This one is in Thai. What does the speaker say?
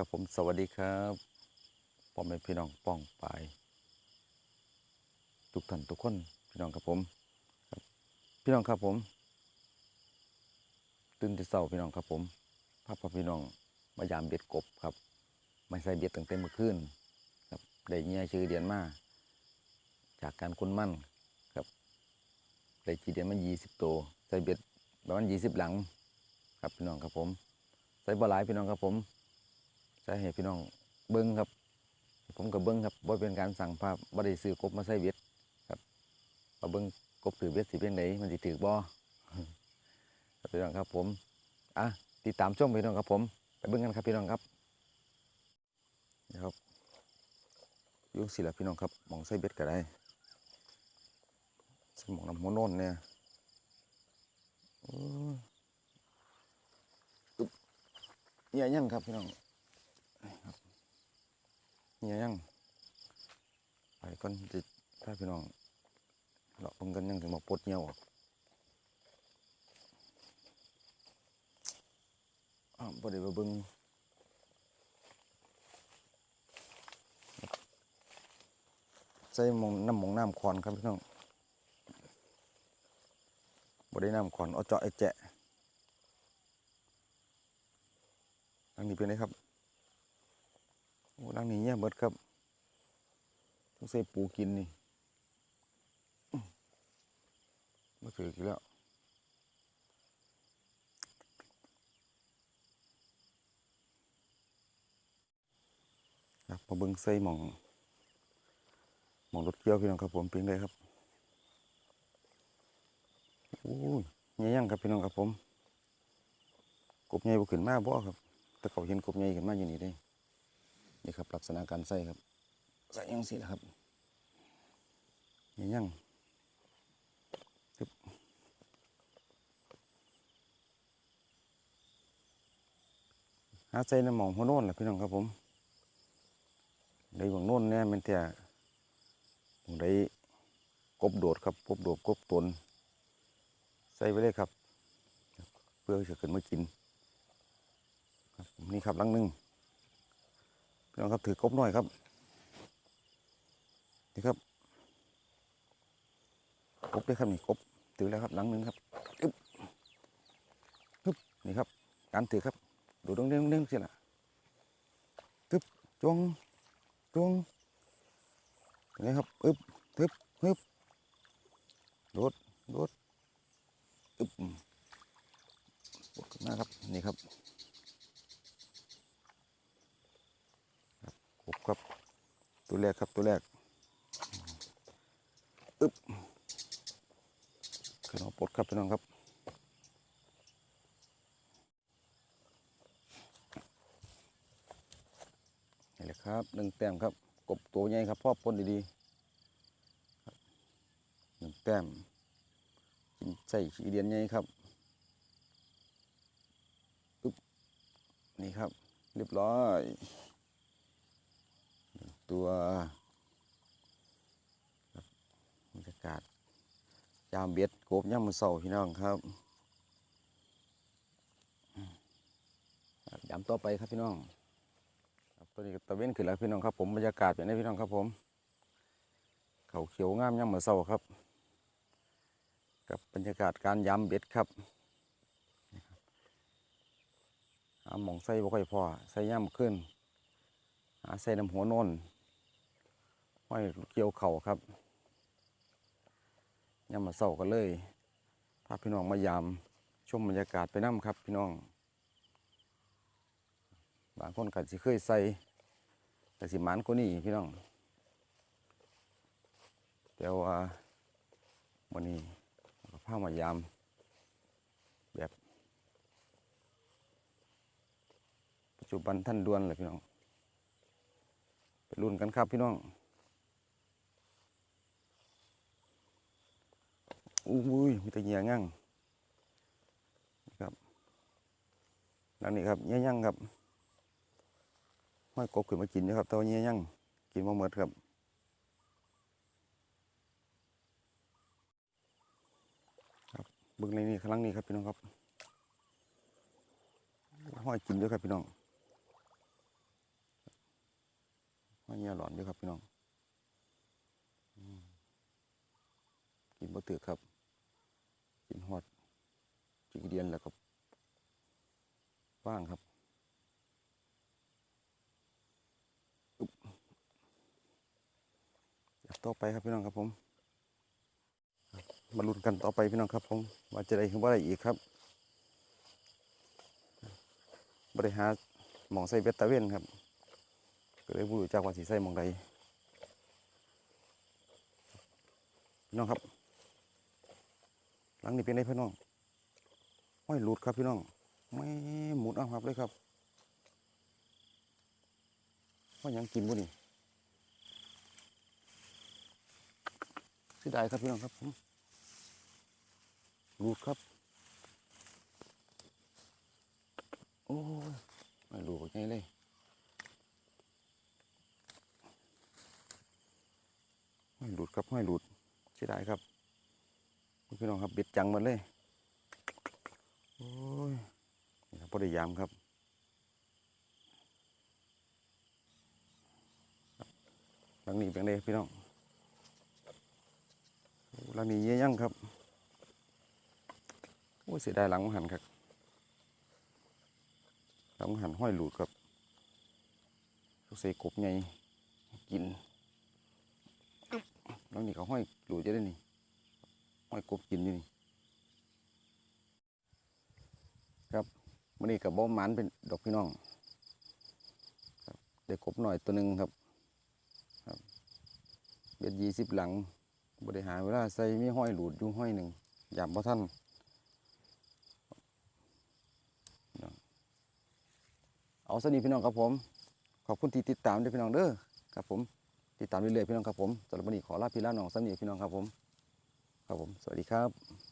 ครับผมสวัสดีครับพ่อแม่พี่น้องป้องปายทุกท่านทุกคนพี่น้องครับผมครับพี่น้องครับผมตื่นแต่เช้าพี่น้องครับผมพาพ่อพี่น้องมายามเบ็ดกบครับไม่ใส่เบ็ดตั้งแต่เมื่อคืนครับได้เงี้ยชื่อเดียนมาจากการคุ้นมั่นครับได้จีเดียนมา20ตัวใส่เบ็ดประมาณ20หลัง ครับพี่น้องครับผมใส่บ่หลายพี่น้องครับผม ใส่ให้พี่น้องเบิ้งครับ ผมกับเบิ้งครับบ่าเป็นการสั่งภาพบ่ได้ซื้อกบมาใส่เบ็ดครับมาเบิ้งกบถือเบ็ดสิเป็นไดมันสิถือบ่พี่น้องครับผมอะติดตามชมพี่น้องครับผมไปเบิ้งกันครับพี่น้องครับนี่ครับยุ่งสิละพี่น้องครับมองใส่เบ็ดก็ได้ใส่หมองน้ำหัวโน่นเนี่ยเนี่ยยังครับพี่น้องครับ เนี่ยยังไปก่อนจิถ้าพี่น้องเราเพิ่งกันยังถึงมาปลดเงี้ยวออกอ้าบ่ได้มาเบิ่งใส่หมองน้ำมองน้ำคอนครับพี่น้องบ่ได้น้ำคอนเอาเจาะไอ้แจะทางนี้เป็นไงครับ โอ้ลังนี้เนี่ยเบิดครับต้องใส่ปูกินนี่มาถือกี่แล้วครับมาเบิ้งใส่หมองหมองรถเกี่ยวพี่น้องครับผมเพียงได้ครับโอ้ยเนี่ยยังครับพี่น้องครับผมกบใหญ่บ่ขึ้นมาบ่ครับแต่เขาเห็นกบใหญ่ขึ้นมาอยู่นี่ได้ นี่ครับลักษณะการใส่ครับใส่ยังสิละครับนี่ยังปึ๊บหาใส่ในหมองหัวโน่นแหละพี่น้องครับผมได้บางโน่นเนี่ยมันแต่บางได้กบโดดครับกบโดดกบตนใส่ไปเลยครับ เพื่อจะขึ้นมากินครับนี่ครับลังหนึ่ง พี่น้องครับถือกบหน่อยครับ นี่ครับกบด้วยครับนี่กบถือแล้วครับหลังหนึ่งครับอึ๊บอึ๊บนี่ครับ การถือครับ ดูตรงเด้งเด้งสิล่ะตึ๊บจวงจวงนี่ครับอึ๊บทึบฮึบโดดโดดอึ๊บกดขึ้นมาครับนี่ครับ กบครับ ตัวแรกครับตัวแรกอึ๊บขึ้นมาปลดครับพี่น้องครับนี่แหละครับหนึ่งแต้มครับกบตัวใหญ่ครับพ่อปนดีๆหนึ่งแต้มกินใส่ขี้เดียนใหญ่ครับอึ๊บนี่ครับ เรียบร้อย ตัวบรรยากาศยามเบ็ดกบย่ามมือเสาพี่น้องครับยามต่อไปครับพี่น้องตัวนี้ตะเว้นขึ้นแล้วพี่น้องครับผมบรรยากาศเป็นไงพี่น้องครับผม เขาเขียวงามย่ามมือเสาครับ กับบรรยากาศการยามเบ็ดครับหาหมองใส่บ่ค่อยพอใส่ย่ามขึ้นหาใส่น้ำหัวนน ห้อยเกี่ยวเข่าครับยามมาเศร้ากันเลยพาพี่น้องมายามชมบรรยากาศไปน้ำครับ พี่น้อง บางคนก็สิเคยใส่แต่สิมันกว่านี้พี่น้องแต่ว่าวันนี้ก็พามายามแบบปัจจุบันท่านด่วนเลยพี่น้องไปรุ่นกันครับพี่น้อง อุ้ยมีแต่เหยียงั่งครับหลังนี้ครับเหยียยั่งครับห้อยกบขึ้นมากินนะครับตัวเหยียยั่งกินมาเมดครับครับบิ่งในนี้ข้างหล่างนี้ครับพี่น้องครับห้อยกินด้วยครับพี่น้องห้อยเงี้ยหลอนด้วยครับพี่น้องกินบ่ถือครับ จิกเดียนแล้วก็ว่างครับอยากต่อไปครับพี่น้องครับผม มาลุ้นกันต่อไปพี่น้องครับผมว่าจะได้ขึ้นว่าอะไรอีกครับ บริหารหมองใส่เบตตาเวนครับ ก็เลยบรู้จากว่าสีใส่หมองใดพี่น้องครับ หลังนี้เป็นไงพี่น้อง ห้อยหลุดครับพี่น้องไม่หมุดเอาครับเลยครับว่ายังกินบุนี่เสียดายครับพี่น้องครับผมรูดครับ โอ้ยไม่รู้ว่าไงเลยห้อยหลุดครับห้อยหลุดเสียดายครับพี่น้องครับเบ็ดจังหมันเลย โอ้ยนี่ครับ พอได้ยามครับ หลังนี้เป็นไงพี่น้องหลังนี้เยี่ยยังครับโอ้เสียดายหลังหันครับหลังหันห้อยหลุดครับทุกเสกบไงกินอึ๊บแล้วนี่เขาห้อยหลุดจะได้นี่ห้อยกบกินอยู่นี่ครับ มันนี้กับบ้อมหมันเป็นดอกพี่น้องครับได้กบหน่อยตัวหนึ่งครับครับเบ็ดยี่สิบหลังบริหารเวลาใส่มีห้อยหลุดอยู่ห้อยหนึ่งยามพอท่านเอาสวัสดีพี่น้องครับผม ขอบคุณที่ติดตามด้วยพี่น้องเด้อครับผมติดตามเรื่อยๆพี่น้องครับผมสำหรับวันนี้ขอลาพี่ลาน้องสำนีพี่น้องครับผม ครับผม สวัสดีครับ